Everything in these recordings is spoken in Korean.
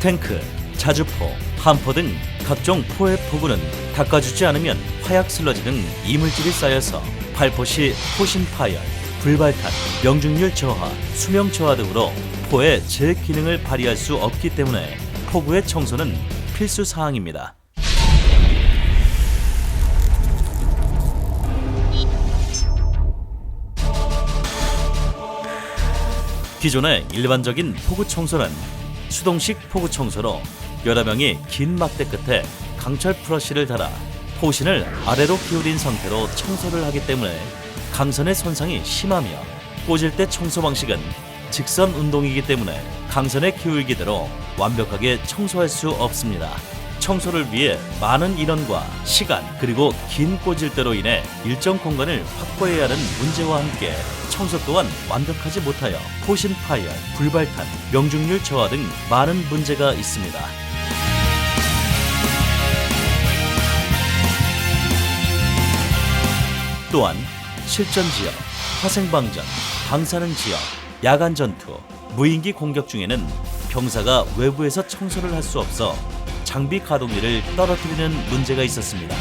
탱크, 자주포, 함포 등 각종 포의 포구는 닦아주지 않으면 화약 슬러지 등 이물질이 쌓여서 발포 시 포신 파열, 불발탄, 명중률 저하, 수명 저하 등으로 포의 제 기능을 발휘할 수 없기 때문에 포구의 청소는 필수 사항입니다. 기존의 일반적인 포구 청소는 수동식 포구 청소로 여러 명이 긴 막대 끝에 강철 브러쉬를 달아 포신을 아래로 기울인 상태로 청소를 하기 때문에 강선의 손상이 심하며 꽂을 때 청소 방식은 직선 운동이기 때문에 강선의 기울기대로 완벽하게 청소할 수 없습니다. 청소를 위해 많은 인원과 시간 그리고 긴 꽂을대로 인해 일정 공간을 확보해야 하는 문제와 함께 청소 또한 완벽하지 못하여 포신 파열, 불발탄, 명중률 저하 등 많은 문제가 있습니다. 또한 실전 지역, 화생 방전, 방사능 지역, 야간 전투, 무인기 공격 중에는 병사가 외부에서 청소를 할 수 없어 장비 가동률을 떨어뜨리는 문제가 있었습니다.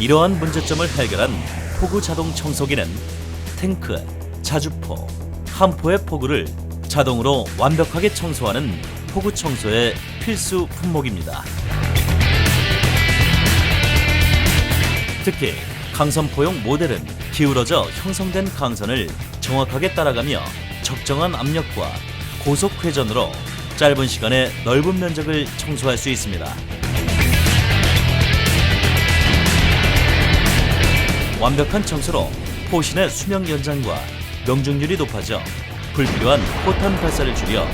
이러한 문제점을 해결한 포구 자동 청소기는 탱크, 자주포, 함포의 포구를 자동으로 완벽하게 청소하는 포구 청소의 필수 품목입니다. 특히 강선포용 모델은 기울어져 형성된 강선을 정확하게 따라가며 적정한 압력과 고속 회전으로 짧은 시간에 넓은 면적을 청소할 수 있습니다. 완벽한 청소로 포신의 수명 연장과 명중률이 높아져 불필요한 포탄 발사를 줄여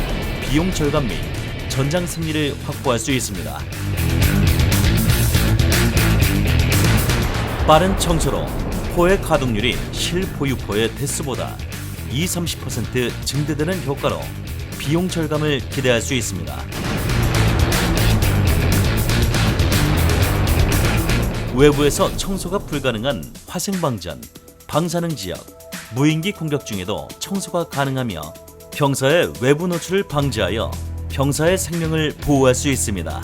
비용 절감 및 전장 승리를 확보할 수 있습니다. 빠른 청소로 포의 가동률이 실보유포의 대수보다 20-30% 증대되는 효과로 비용 절감을 기대할 수 있습니다. 외부에서 청소가 불가능한 화생방전, 방사능 지역, 무인기 공격 중에도 청소가 가능하며 병사의 외부 노출을 방지하여 병사의 생명을 보호할 수 있습니다.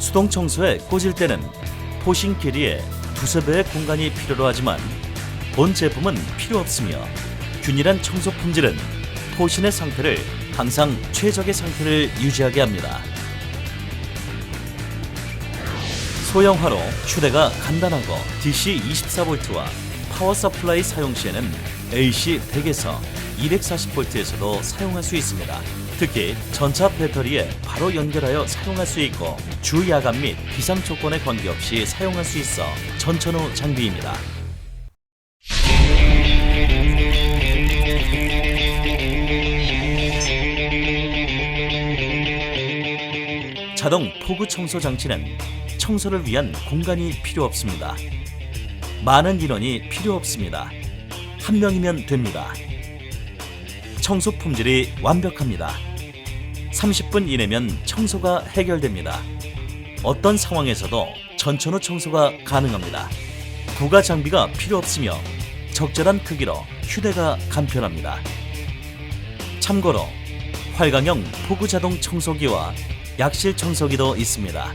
수동 청소에 꽂을 때는 포신 길이의 두세 배의 공간이 필요로 하지만 본 제품은 필요 없으며 균일한 청소 품질은 포신의 상태를 항상 최적의 상태를 유지하게 합니다. 소형화로 휴대가 간단하고 DC 24V와 파워 서플라이 사용 시에는 AC 100에서 240V에서도 사용할 수 있습니다. 특히 전차 배터리에 바로 연결하여 사용할 수 있고 주 야간 및 비상 조건에 관계없이 사용할 수 있어 전천후 장비입니다. 자동 포구 청소 장치는 청소를 위한 공간이 필요 없습니다. 많은 인원이 필요 없습니다. 한 명이면 됩니다. 청소 품질이 완벽합니다. 30분 이내면 청소가 해결됩니다. 어떤 상황에서도 전천후 청소가 가능합니다. 부가 장비가 필요 없으며 적절한 크기로 휴대가 간편합니다. 참고로 활강형 포구 자동 청소기와 약실 청소기도 있습니다.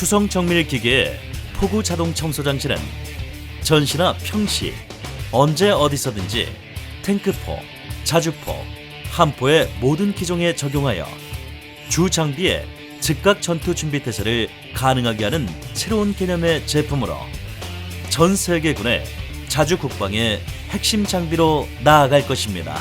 수성 정밀 기계의 포구 자동 청소 장치는 전시나 평시 언제 어디서든지 탱크포, 자주포, 함포의 모든 기종에 적용하여 주 장비에 즉각 전투 준비 태세를 가능하게 하는 새로운 개념의 제품으로 전 세계군의 자주 국방의 핵심 장비로 나아갈 것입니다.